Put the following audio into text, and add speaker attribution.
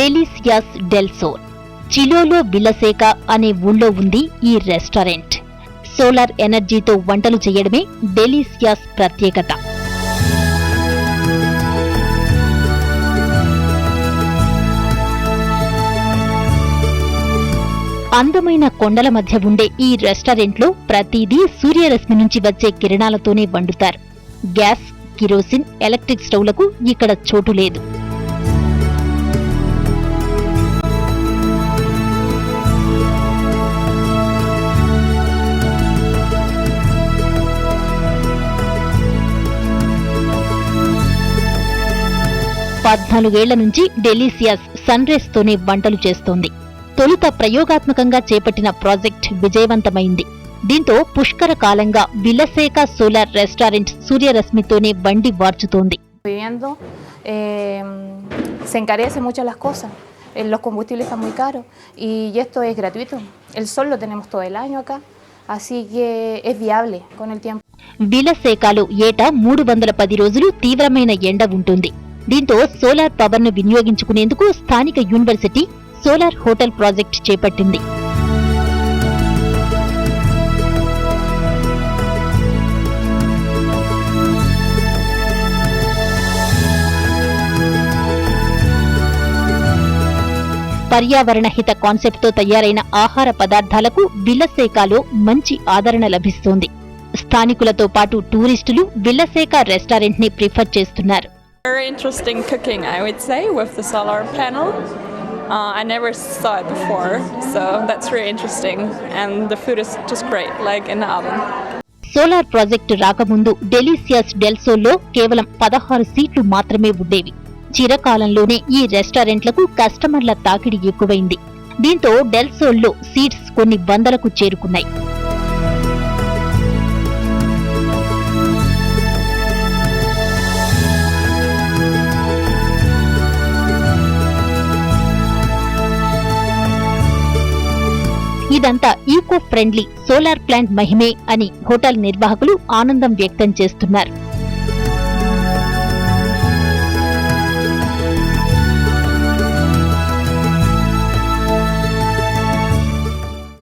Speaker 1: Delicious డెల్సోల్ చిలోలో బిల్లసేక అనే ఊళ్ళో ఉంది ఈ రెస్టారెంట్. సోలార్ ఎనర్జీతో వంటలు చేయడమే డెలీసియాస్ ప్రత్యేకత. అందమైన కొండల మధ్య ఉండే ఈ రెస్టారెంట్లో ప్రతిదీ సూర్యరశ్మి నుంచి వచ్చే కిరణాలతోనే వండుతారు. గ్యాస్ కిరోసిన్ ఎలక్ట్రిక్ స్టవ్లకు ఇక్కడ చోటు లేదు. పద్నాలుగేళ్ళ నుంచి డెలీసియస్ సన్ రేస్ తోనే వంటలు చేస్తోంది. తొలుత ప్రయోగాత్మకంగా చేపట్టిన ప్రాజెక్ట్ విజయవంతమైంది. దీంతో పుష్కర కాలంగా విలసేక సోలార్ రెస్టారెంట్ సూర్యరశ్మితోనే వండి వార్చుతోంది.
Speaker 2: Los combustibles están muy caros. Y esto
Speaker 1: ఏటా మూడు వందల పది రోజులు తీవ్రమైన ఎండ ఉంటుంది. దీంతో సోలార్ పవర్ను వినియోగించుకునేందుకు స్థానిక యూనివర్సిటీ సోలార్ హోటల్ ప్రాజెక్ట్ చేపట్టింది. పర్యావరణ హిత కాన్సెప్ట్తో తయారైన ఆహార పదార్థాలకు విలసేకాలో మంచి ఆదరణ లభిస్తోంది. స్థానికులతో పాటు టూరిస్టులు విలసేక రెస్టారెంట్ని ప్రిఫర్ చేస్తున్నారు.
Speaker 3: Very interesting cooking, I would say, with the solar panel. Uh, I never saw it before, so that's really interesting. And the food is just great, like in the oven.
Speaker 1: Solar project రాకముందు delicious డెల్సోల్లో కేవలం పదహారు సీట్లు మాత్రమే ఉండేవి చిరకాలంలోనే ఈ రెస్టారెంట్లకు కస్టమర్ల తాకిడి ఎక్కువైంది దీంతో డెల్సోల్లో సీట్స్ కొన్ని వందలకు చేరుకున్నాయి ఇదంతా ఈకో ఫ్రెండ్లీ సోలార్ ప్లాంట్ మహిమే అని హోటల్ నిర్వాహకులు ఆనందం వ్యక్తం చేస్తున్నారు.